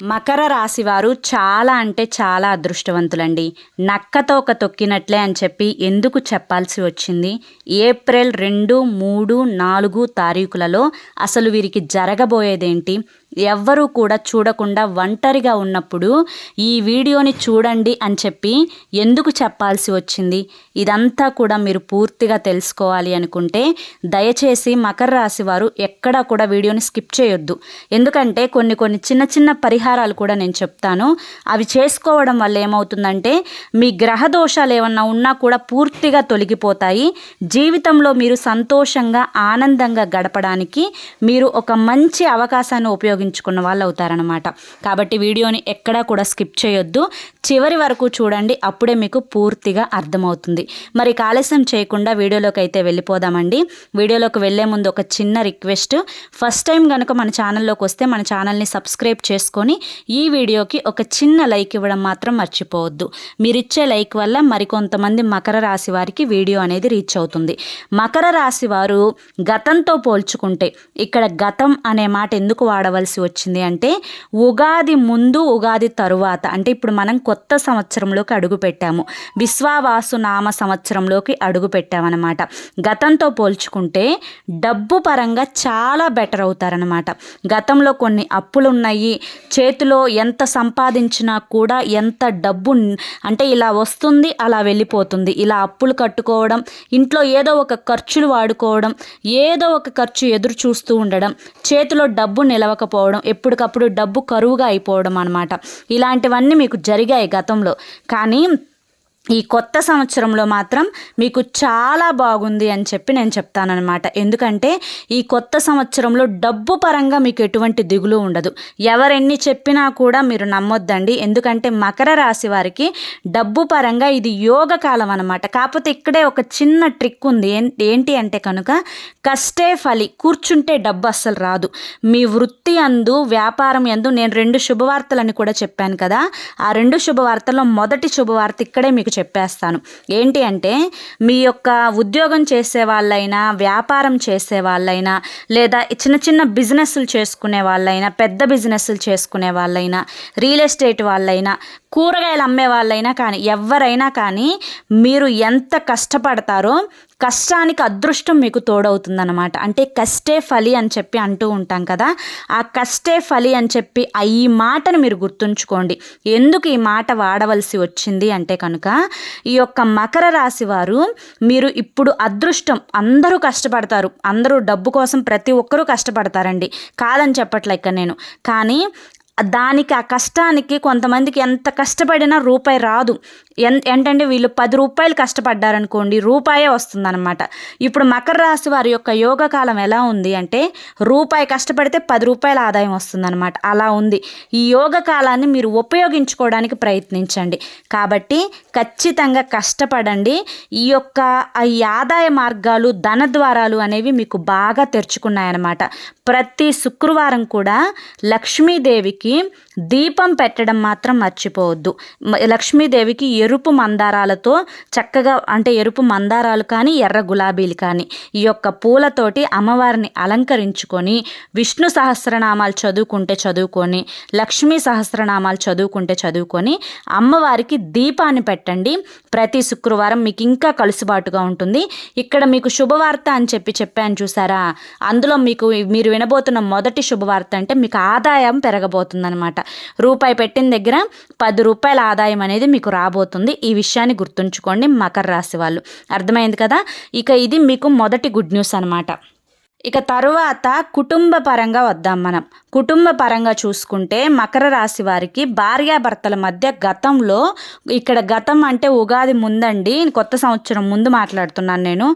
మకర రాశి వారు చాలా అంటే చాలా అదృష్టవంతులండి. నక్కతోక తొక్కినట్లే అని చెప్పి ఎందుకు చెప్పాల్సి వచ్చింది? ఏప్రిల్ రెండు మూడు నాలుగు తారీఖులలో అసలు వీరికి జరగబోయేదేంటి? ఎవ్వరూ కూడా చూడకుండా ఒంటరిగా ఉన్నప్పుడు ఈ వీడియోని చూడండి అని చెప్పి ఎందుకు చెప్పాల్సి వచ్చింది? ఇదంతా కూడా మీరు పూర్తిగా తెలుసుకోవాలి అనుకుంటే దయచేసి మకర రాశి వారు ఎక్కడా కూడా వీడియోని స్కిప్ చేయొద్దు. ఎందుకంటే కొన్ని కొన్ని చిన్న చిన్న పరిహారాలు కూడా నేను చెప్తాను. అవి చేసుకోవడం వల్ల ఏమవుతుందంటే మీ గ్రహ దోషాలు ఏమన్నా ఉన్నా కూడా పూర్తిగా తొలగిపోతాయి. జీవితంలో మీరు సంతోషంగా ఆనందంగా గడపడానికి మీరు ఒక మంచి అవకాశాన్ని ఉపయోగించుకున్న వాళ్ళు అవుతారనమాట కాబట్టి వీడియోని ఎక్కడా కూడా స్కిప్ చేయొద్దు. చివరి వరకు చూడండి అప్పుడే మీకు పూర్తిగా అర్థమవుతుంది. మరి ఆలస్యం చేయకుండా వీడియోలోకి అయితే వెళ్ళిపోదామండి. వీడియోలోకి వెళ్ళే ముందు ఒక చిన్న రిక్వెస్ట్. ఫస్ట్ టైం కనుక మన ఛానల్లోకి వస్తే మన ఛానల్ని సబ్స్క్రైబ్ చేసుకొని ఈ వీడియోకి ఒక చిన్న లైక్ ఇవ్వడం మాత్రం మర్చిపోవద్దు. మీరిచ్చే లైక్ వల్ల మరికొంతమంది మకర రాశి వారికి వీడియో అనేది రీచ్ అవుతుంది. మకర రాశి వారు గతంతో పోల్చుకుంటే ఇక్కడ గతం అనే మాట ఎందుకు వాడవలసి వచ్చింది అంటే ఉగాది ముందు ఉగాది తరువాత. అంటే ఇప్పుడు మనం కొత్త సంవత్సరంలోకి అడుగు పెట్టాము. విశ్వావాసు నామ సంవత్సరంలోకి అడుగు పెట్టామన్నమాట. గతంతో పోల్చుకుంటే డబ్బు పరంగా చాలా బెటర్ అవుతారనమాట గతంలో కొన్ని అప్పులు ఉన్నాయి చేతిలో ఎంత సంపాదించినా కూడా ఎంత డబ్బు అంటే ఇలా వస్తుంది అలా వెళ్ళిపోతుంది. ఇలా అప్పులు కట్టుకోవడం ఇంట్లో ఏదో ఒక ఖర్చులు వాడుకోవడం ఏదో ఒక ఖర్చు ఎదురు చూస్తూ ఉండడం చేతిలో డబ్బు నిలవకపోవడం ఎప్పటికప్పుడు డబ్బు కరువుగా అయిపోవడం అనమాట ఇలాంటివన్నీ మీకు జరిగాయి గతంలో. కానీ ఈ కొత్త సంవత్సరంలో మాత్రం మీకు చాలా బాగుంది అని చెప్పి నేను చెప్తానమాట ఎందుకంటే ఈ కొత్త సంవత్సరంలో డబ్బు పరంగా మీకు ఎటువంటి దిగులు ఉండదు. ఎవరెన్ని చెప్పినా కూడా మీరు నమ్మొద్దండి. ఎందుకంటే మకర రాశి వారికి డబ్బు పరంగా ఇది యోగ కాలం అనమాట కాకపోతే ఇక్కడే ఒక చిన్న ట్రిక్ ఉంది. ఏంటి అంటే కనుక కష్టే ఫలి కూర్చుంటే డబ్బు అస్సలు రాదు. మీ వృత్తి అందు వ్యాపారం ఎందు నేను రెండు శుభవార్తలని కూడా చెప్పాను కదా. ఆ రెండు శుభవార్తల్లో మొదటి శుభవార్త ఇక్కడే మీకు చెప్పేస్తాను. ఏంటి అంటే మీ యొక్క ఉద్యోగం చేసే వాళ్ళైనా వ్యాపారం చేసే వాళ్ళైనా లేదా చిన్న చిన్న బిజినెస్లు చేసుకునే వాళ్ళైనా పెద్ద బిజినెస్లు చేసుకునే వాళ్ళైనా రియల్ ఎస్టేట్ వాళ్ళైనా కూరగాయలు అమ్మే వాళ్ళైనా కానీ ఎవరైనా కానీ మీరు ఎంత కష్టపడతారో కష్టానికి అదృష్టం మీకు తోడవుతుందన్నమాట. అంటే కష్టే ఫలి అని చెప్పి అంటూ ఉంటాం కదా. ఆ కష్టే ఫలి అని చెప్పి ఈ మాటను మీరు గుర్తుంచుకోండి. ఎందుకు ఈ మాట వాడవలసి వచ్చింది అంటే కనుక ఈ యొక్క మకర రాశి వారు మీరు ఇప్పుడు అదృష్టం అందరూ కష్టపడతారు. అందరూ డబ్బు కోసం ప్రతి ఒక్కరూ కష్టపడతారండి. కాదని చెప్పట్లేక నేను. కానీ దానికి ఆ కష్టానికి కొంతమందికి ఎంత కష్టపడినా రూపాయి రాదు. ఏంటంటే వీళ్ళు పది రూపాయలు కష్టపడ్డారనుకోండి రూపాయే వస్తుందన్నమాట. ఇప్పుడు మకర రాశి వారి యొక్క యోగ కాలం ఎలా ఉంది అంటే రూపాయి కష్టపడితే పది రూపాయల ఆదాయం వస్తుందన్నమాట. అలా ఉంది. ఈ యోగ కాలాన్ని మీరు ఉపయోగించుకోవడానికి ప్రయత్నించండి. కాబట్టి ఖచ్చితంగా కష్టపడండి. ఈ యొక్క ఈ ఆదాయ మార్గాలు ధన ద్వారాలు అనేవి మీకు బాగా తెరుచుకున్నాయన్నమాట. ప్రతి శుక్రవారం కూడా లక్ష్మీదేవికి దీపం పెట్టడం మాత్రం మర్చిపోవద్దు. లక్ష్మీదేవికి ఎరుపు మందారాలతో చక్కగా అంటే ఎరుపు మందారాలు కానీ ఎర్ర గులాబీలు కానీ ఈ యొక్క పూలతోటి అమ్మవారిని అలంకరించుకొని విష్ణు సహస్రనామాలు చదువుకుంటే చదువుకొని లక్ష్మీ సహస్రనామాలు చదువుకుంటే చదువుకొని అమ్మవారికి దీపాన్ని పెట్టండి. ప్రతి శుక్రవారం మీకు ఇంకా కలుసుబాటుగా ఉంటుంది. ఇక్కడ మీకు శుభవార్త అని చెప్పి చెప్పాను చూసారా? అందులో మీకు మీరు వినబోతున్న మొదటి శుభవార్త అంటే మీకు ఆదాయం పెరగబోతుంది. పెరగబోతుందనమాట రూపాయి పెట్టిన దగ్గర పది రూపాయల ఆదాయం అనేది మీకు రాబోతుంది. ఈ విషయాన్ని గుర్తుంచుకోండి మకర రాశి వాళ్ళు. అర్థమైంది కదా? ఇక ఇది మీకు మొదటి గుడ్ న్యూస్ అనమాట ఇక తరువాత కుటుంబ పరంగా వద్దాం మనం. కుటుంబ పరంగా చూసుకుంటే మకర రాశి వారికి భార్యాభర్తల మధ్య గతంలో ఇక్కడ గతం అంటే ఉగాది ముందండి. కొత్త సంవత్సరం ముందు మాట్లాడుతున్నాను నేను.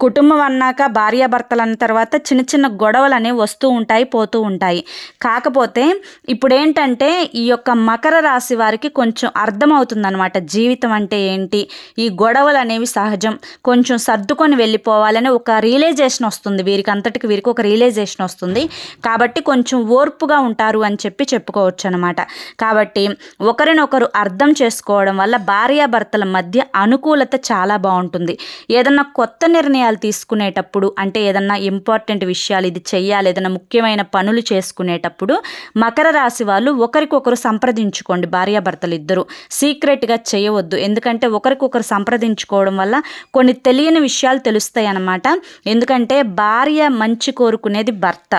కుటుంబం అన్నాక భార్యాభర్తలన్న తర్వాత చిన్న చిన్న గొడవలు అనేవి వస్తూ ఉంటాయి పోతూ ఉంటాయి. కాకపోతే ఇప్పుడు ఏంటంటే ఈ యొక్క మకర రాశి వారికి కొంచెం అర్థమవుతుందనమాట జీవితం అంటే ఏంటి? ఈ గొడవలు అనేవి సహజం. కొంచెం సర్దుకొని వెళ్ళిపోవాలని ఒక రియలైజేషన్ వస్తుంది. వీరికి అంతటికి వీరికి ఒక రియలైజేషన్ వస్తుంది. కాబట్టి కొంచెం ఓర్పుగా ఉంటారు అని చెప్పి చెప్పుకోవచ్చు అనమాట కాబట్టి ఒకరినొకరు అర్థం చేసుకోవడం వల్ల భార్యాభర్తల మధ్య అనుకూలత చాలా బాగుంటుంది. ఏదన్నా కొత్త నిర్ణయం నిర్ణయాలు తీసుకునేటప్పుడు అంటే ఏదన్నా ఇంపార్టెంట్ విషయాలు ఇది చెయ్యాలి ఏదైనా ముఖ్యమైన పనులు చేసుకునేటప్పుడు మకర రాశి వాళ్ళు ఒకరికొకరు సంప్రదించుకోండి భార్యాభర్తలు ఇద్దరు. సీక్రెట్గా చేయవద్దు. ఎందుకంటే ఒకరికొకరు సంప్రదించుకోవడం వల్ల కొన్ని తెలియని విషయాలు తెలుస్తాయి అన్నమాట. ఎందుకంటే భార్య మంచి కోరుకునేది భర్త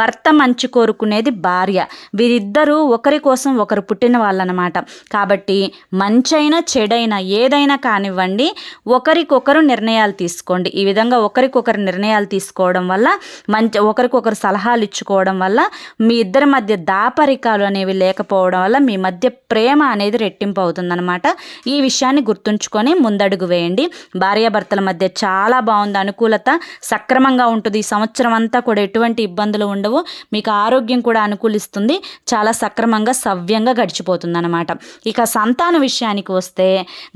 భర్త మంచి కోరుకునేది భార్య. వీరిద్దరూ ఒకరి కోసం ఒకరు పుట్టిన వాళ్ళనమాట కాబట్టి మంచైనా చెడైనా ఏదైనా కానివ్వండి ఒకరికొకరు నిర్ణయాలు తీసుకోండి. ఈ విధంగా ఒకరికొకరు నిర్ణయాలు తీసుకోవడం వల్ల మంచి ఒకరికొకరు సలహాలు ఇచ్చుకోవడం వల్ల మీ ఇద్దరి మధ్య దాపరికాలు అనేవి లేకపోవడం వల్ల మీ మధ్య ప్రేమ అనేది రెట్టింపు అవుతుందన్నమాట. ఈ విషయాన్ని గుర్తుంచుకొని ముందడుగు వేయండి. భార్యాభర్తల మధ్య చాలా బాగుంది. అనుకూలత సక్రమంగా ఉంటుంది. ఈ సంవత్సరం అంతా కూడా ఎటువంటి ఇబ్బందులు ఉండవు. మీకు ఆరోగ్యం కూడా అనుకూలిస్తుంది. చాలా సక్రమంగా సవ్యంగా గడిచిపోతుంది అనమాట ఇక సంతాన విషయానికి వస్తే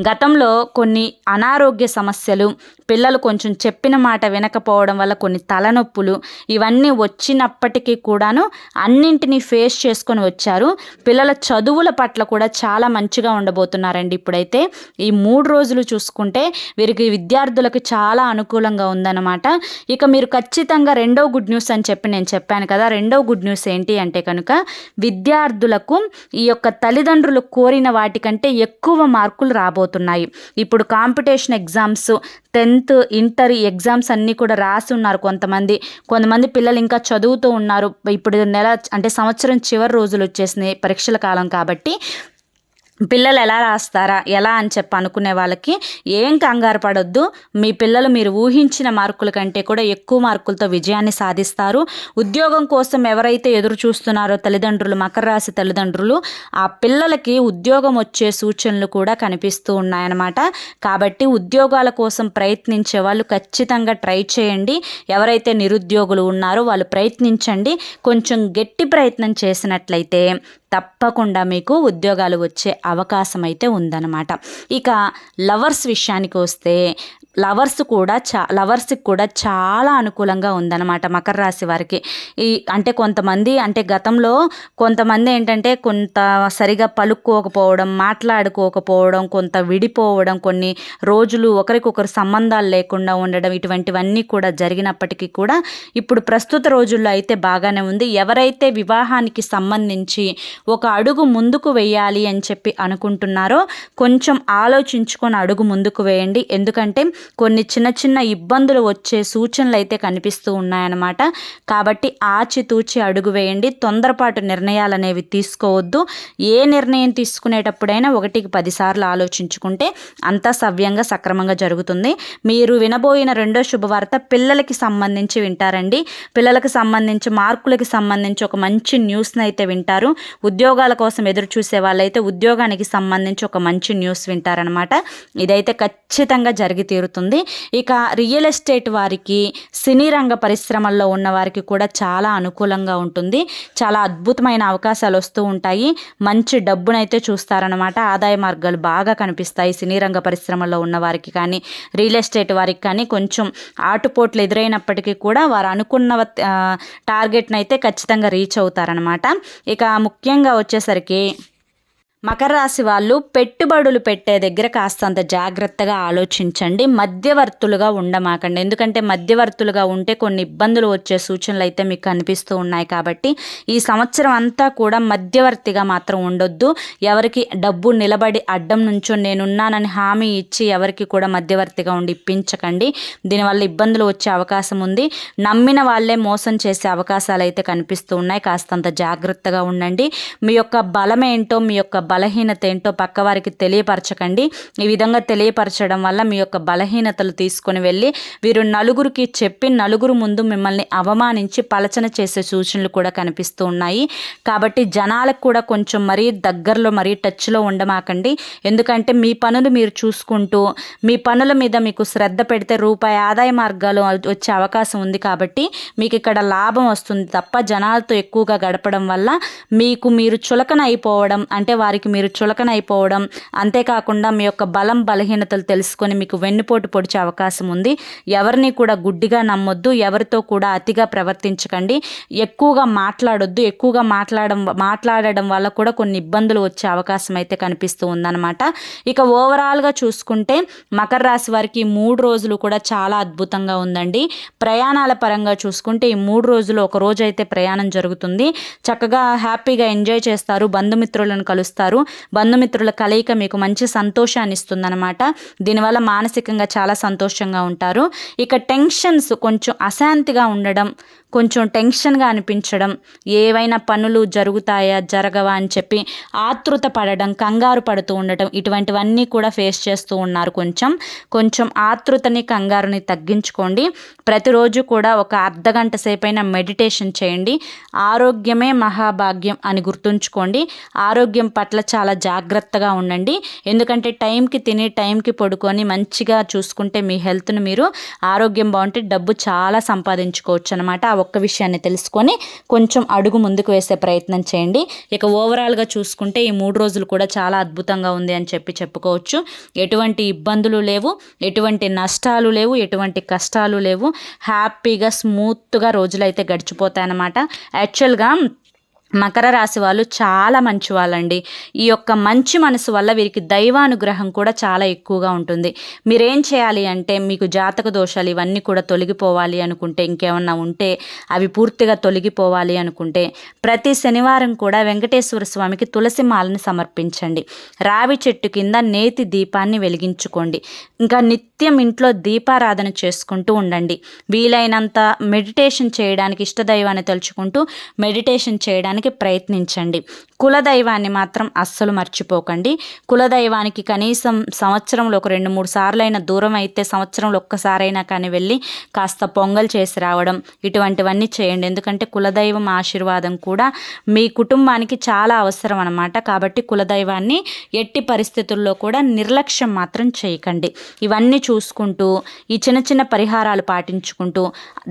గతంలో కొన్ని అనారోగ్య సమస్యలు పిల్లలు కొంచెం చెప్పిన మాట వినకపోవడం వల్ల కొన్ని తలనొప్పులు ఇవన్నీ వచ్చినప్పటికీ కూడాను అన్నింటినీ ఫేస్ చేసుకొని వచ్చారు. పిల్లల చదువుల పట్ల కూడా చాలా మంచిగా ఉండబోతున్నారండి ఇప్పుడైతే. ఈ మూడు రోజులు చూసుకుంటే వీరికి విద్యార్థులకు చాలా అనుకూలంగా ఉందన్నమాట. ఇక మీరు ఖచ్చితంగా రెండో గుడ్ న్యూస్ అని చెప్పి నేను చెప్పాను కదా రెండో గుడ్ న్యూస్ ఏంటి అంటే కనుక విద్యార్థులకు ఈ యొక్క తల్లిదండ్రులు కోరిన వాటికంటే ఎక్కువ మార్కులు రాబోతున్నాయి. ఇప్పుడు competition exams tenth inter exams అన్నీ కూడా రాసి ఉన్నారు కొంతమంది. కొంతమంది పిల్లలు ఇంకా చదువుతూ ఉన్నారు. ఇప్పుడు నెల అంటే సంవత్సరం చివరి రోజులు వచ్చేసినాయి పరీక్షల కాలం కాబట్టి. పిల్లలు ఎలా రాస్తారా ఎలా అని చెప్పి అనుకునే వాళ్ళకి ఏం కంగారు పడొద్దు. మీ పిల్లలు మీరు ఊహించిన మార్కుల కంటే కూడా ఎక్కువ మార్కులతో విజయాన్ని సాధిస్తారు. ఉద్యోగం కోసం ఎవరైతే ఎదురు చూస్తున్నారో తల్లిదండ్రులు మకర రాశి తల్లిదండ్రులు ఆ పిల్లలకి ఉద్యోగం వచ్చే సూచనలు కూడా కనిపిస్తూ ఉన్నాయన్నమాట. కాబట్టి ఉద్యోగాల కోసం ప్రయత్నించే వాళ్ళు ఖచ్చితంగా ట్రై చేయండి. ఎవరైతే నిరుద్యోగులు ఉన్నారో వాళ్ళు ప్రయత్నించండి. కొంచెం గట్టి ప్రయత్నం చేసినట్లయితే తప్పకుండా మీకు ఉద్యోగాలు వచ్చే అవకాశం అయితే ఉందన్నమాట. ఇక లవర్స్ విషయానికి వస్తే లవర్స్ కూడా చా లవర్స్కి కూడా చాలా అనుకూలంగా ఉందన్నమాట మకర రాశి వారికి. ఈ అంటే కొంతమంది అంటే గతంలో కొంతమంది ఏంటంటే కొంత సరిగా పలుక్కోకపోవడం మాట్లాడుకోకపోవడం కొంత విడిపోవడం కొన్ని రోజులు ఒకరికొకరు సంబంధాలు లేకుండా ఉండడం ఇటువంటివన్నీ కూడా జరిగినప్పటికీ కూడా ఇప్పుడు ప్రస్తుత రోజుల్లో అయితే బాగానే ఉంది. ఎవరైతే వివాహానికి సంబంధించి ఒక అడుగు ముందుకు వేయాలి అని చెప్పి అనుకుంటున్నారో కొంచెం ఆలోచించుకొని అడుగు ముందుకు వేయండి. ఎందుకంటే కొన్ని చిన్న చిన్న ఇబ్బందులు వచ్చే సూచనలు అయితే కనిపిస్తూ ఉన్నాయన్నమాట. కాబట్టి ఆచితూచి అడుగు వేయండి. తొందరపాటు నిర్ణయాలు అనేవి తీసుకోవద్దు. ఏ నిర్ణయం తీసుకునేటప్పుడైనా ఒకటికి పదిసార్లు ఆలోచించుకుంటే అంతా సవ్యంగా సక్రమంగా జరుగుతుంది. మీరు వినబోయిన రెండో శుభవార్త పిల్లలకి సంబంధించి వింటారండి. పిల్లలకు సంబంధించి మార్కులకి సంబంధించి ఒక మంచి న్యూస్ని అయితే వింటారు. ఉద్యోగాల కోసం ఎదురు చూసే వాళ్ళైతే ఉద్యోగానికి సంబంధించి ఒక మంచి న్యూస్ వింటారనమాట ఇదైతే ఖచ్చితంగా జరిగి తీరుతుంది. ఇక రియల్ ఎస్టేట్ వారికి సినీ రంగ పరిశ్రమల్లో ఉన్న వారికి కూడా చాలా అనుకూలంగా ఉంటుంది. చాలా అద్భుతమైన అవకాశాలు వస్తూ ఉంటాయి. మంచి డబ్బునైతే చూస్తారనమాట ఆదాయ మార్గాలు బాగా కనిపిస్తాయి సినీ రంగ పరిశ్రమల్లో ఉన్న వారికి కానీ రియల్ ఎస్టేట్ వారికి కానీ. కొంచెం ఆటుపోట్లు ఎదురైనప్పటికీ కూడా వారు అనుకున్న టార్గెట్ని అయితే ఖచ్చితంగా రీచ్ అవుతారనమాట ఇక ముఖ్యంగా వచ్చేసరికి మకర రాశి వాళ్ళు పెట్టుబడులు పెట్టే దగ్గర కాస్తంత జాగ్రత్తగా ఆలోచించండి. మధ్యవర్తులుగా ఉండమాకండి. ఎందుకంటే మధ్యవర్తులుగా ఉంటే కొన్ని ఇబ్బందులు వచ్చే సూచనలు అయితే మీకు కనిపిస్తూ ఉన్నాయి కాబట్టి ఈ సంవత్సరం అంతా కూడా మధ్యవర్తిగా మాత్రం ఉండొద్దు. ఎవరికి డబ్బు నిలబడి అడ్డం నుంచో నేనున్నానని హామీ ఇచ్చి ఎవరికి కూడా మధ్యవర్తిగా ఉండి ఇప్పించకండి. దీనివల్ల ఇబ్బందులు వచ్చే అవకాశం ఉంది. నమ్మిన వాళ్ళే మోసం చేసే అవకాశాలు అయితే కనిపిస్తూ ఉన్నాయి. కాస్తంత జాగ్రత్తగా ఉండండి. మీ యొక్క బలం ఏంటో మీ యొక్క బలహీనత ఏంటో పక్కవారికి తెలియపరచకండి. ఈ విధంగా తెలియపరచడం వల్ల మీ యొక్క బలహీనతలు తీసుకొని వెళ్ళి వీరు నలుగురికి చెప్పి నలుగురు ముందు మిమ్మల్ని అవమానించి పలచన చేసే సూచనలు కూడా కనిపిస్తూ ఉన్నాయి. కాబట్టి జనాలకు కూడా కొంచెం మరీ దగ్గరలో మరీ టచ్లో ఉండమాకండి. ఎందుకంటే మీ పనులు మీరు చూసుకుంటూ మీ పనుల మీద మీకు శ్రద్ధ పెడితే రూపాయి ఆదాయ మార్గాలు వచ్చే అవకాశం ఉంది కాబట్టి మీకు ఇక్కడ లాభం వస్తుంది. తప్ప జనాలతో ఎక్కువగా గడపడం వల్ల మీకు మీరు చులకన అయిపోవడం అంటే వారికి వారికి మీరు చులకనైపోవడం అంతేకాకుండా మీ యొక్క బలం బలహీనతలు తెలుసుకొని మీకు వెన్నుపోటు పొడిచే అవకాశం ఉంది. ఎవరిని కూడా గుడ్డిగా నమ్మొద్దు ఎవరితో కూడా అతిగా ప్రవర్తించకండి. ఎక్కువగా మాట్లాడొద్దు ఎక్కువగా మాట్లాడడం మాట్లాడడం వల్ల కూడా కొన్ని ఇబ్బందులు వచ్చే అవకాశం అయితే కనిపిస్తూ ఉందన్నమాట. ఇక ఓవరాల్గా చూసుకుంటే మకర రాశి వారికి మూడు రోజులు కూడా చాలా అద్భుతంగా ఉందండి. ప్రయాణాల పరంగా చూసుకుంటే ఈ మూడు రోజులు ఒక రోజు అయితే ప్రయాణం జరుగుతుంది. చక్కగా హ్యాపీగా ఎంజాయ్ చేస్తారు బంధుమిత్రులను కలుస్తారు. బంధుమిత్రుల కలయిక మీకు మంచి సంతోషాన్ని ఇస్తుందన్నమాట. దీనివల్ల మానసికంగా చాలా సంతోషంగా ఉంటారు. ఇక టెన్షన్స్ కొంచెం అశాంతిగా ఉండడం కొంచెం టెన్షన్గా అనిపించడం ఏవైనా పనులు జరుగుతాయా జరగవా అని చెప్పి ఆతృత పడడం కంగారు పడుతూ ఉండటం ఇటువంటివన్నీ కూడా ఫేస్ చేస్తూ ఉన్నారు కొంచెం. కొంచెం ఆతృతని కంగారుని తగ్గించుకోండి. ప్రతిరోజు కూడా ఒక అర్ధ గంట సేపైనా మెడిటేషన్ చేయండి. ఆరోగ్యమే మహాభాగ్యం అని గుర్తుంచుకోండి. ఆరోగ్యం పట్ల చాలా జాగ్రత్తగా ఉండండి. ఎందుకంటే టైంకి తిని టైంకి పడుకొని మంచిగా చూసుకుంటే మీ హెల్త్ను మీరు ఆరోగ్యం బాగుంటే డబ్బు చాలా సంపాదించుకోవచ్చు అనమాట ఆ ఒక్క విషయాన్ని తెలుసుకొని కొంచెం అడుగు ముందుకు వేసే ప్రయత్నం చేయండి. ఇక ఓవరాల్గా చూసుకుంటే ఈ మూడు రోజులు కూడా చాలా అద్భుతంగా ఉంది అని చెప్పి చెప్పుకోవచ్చు. ఎటువంటి ఇబ్బందులు లేవు ఎటువంటి నష్టాలు లేవు ఎటువంటి కష్టాలు లేవు. హ్యాపీగా స్మూత్గా రోజులు అయితే గడిచిపోతాయి యాక్చువల్గా మకర రాశి వాళ్ళు చాలా మంచి వాళ్ళండి. ఈ యొక్క మంచి మనసు వల్ల వీరికి దైవానుగ్రహం కూడా చాలా ఎక్కువగా ఉంటుంది. మీరేం చేయాలి అంటే మీకు జాతక దోషాలు ఇవన్నీ కూడా తొలగిపోవాలి అనుకుంటే ఇంకేమన్నా ఉంటే అవి పూర్తిగా తొలగిపోవాలి అనుకుంటే ప్రతి శనివారం కూడా వెంకటేశ్వర స్వామికి తులసి మాలను సమర్పించండి. రావి చెట్టు కింద నేతి దీపాన్ని వెలిగించుకోండి. ఇంకా నిత్యం ఇంట్లో దీపారాధన చేసుకుంటూ ఉండండి. వీలైనంత మెడిటేషన్ చేయడానికి ఇష్టదైవాన్ని తలుచుకుంటూ మెడిటేషన్ చేయడానికి చేయడానికి ప్రయత్నించండి. కులదైవాన్ని మాత్రం అస్సలు మర్చిపోకండి. కులదైవానికి కనీసం సంవత్సరంలో ఒక రెండు మూడు సార్లైనా దూరం అయితే సంవత్సరంలో ఒక్కసారైనా కానీ వెళ్ళి కాస్త పొంగల్ చేసి రావడం ఇటువంటివన్నీ చేయండి. ఎందుకంటే కులదైవం ఆశీర్వాదం కూడా మీ కుటుంబానికి చాలా అవసరం అనమాట కాబట్టి కులదైవాన్ని ఎట్టి పరిస్థితుల్లో కూడా నిర్లక్ష్యం మాత్రం చేయకండి. ఇవన్నీ చూసుకుంటూ ఈ చిన్న చిన్న పరిహారాలు పాటించుకుంటూ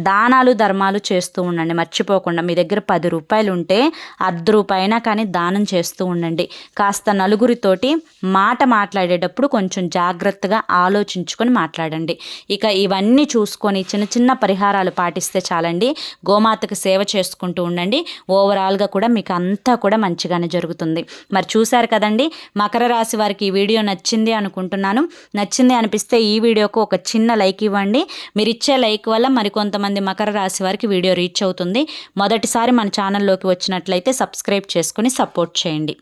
దానాలు ధర్మాలు చేస్తూ ఉండండి. మర్చిపోకుండా మీ దగ్గర పది రూపాయలు ఉంటే అర్ధ రూపాయినా కానీ దానం చేస్తూ ఉండండి. కాస్త నలుగురితోటి మాట మాట్లాడేటప్పుడు కొంచెం జాగ్రత్తగా ఆలోచించుకొని మాట్లాడండి. ఇక ఇవన్నీ చూసుకొని చిన్న చిన్న పరిహారాలు పాటిస్తే చాలండి. గోమాతకు సేవ చేసుకుంటూ ఉండండి. ఓవరాల్గా కూడా మీకు అంతా కూడా మంచిగానే జరుగుతుంది. మరి చూశారు కదండి మకర రాశి వారికి ఈ వీడియో నచ్చింది అనుకుంటున్నాను. నచ్చింది అనిపిస్తే ఈ వీడియోకు ఒక చిన్న లైక్ ఇవ్వండి. మీరు ఇచ్చే లైక్ వల్ల మరికొంతమంది మకర రాశి వారికి వీడియో రీచ్ అవుతుంది. మొదటిసారి మన ఛానల్లోకి నచ్చినట్లయితే సబ్స్క్రైబ్ చేసుకొని సపోర్ట్ చేయండి.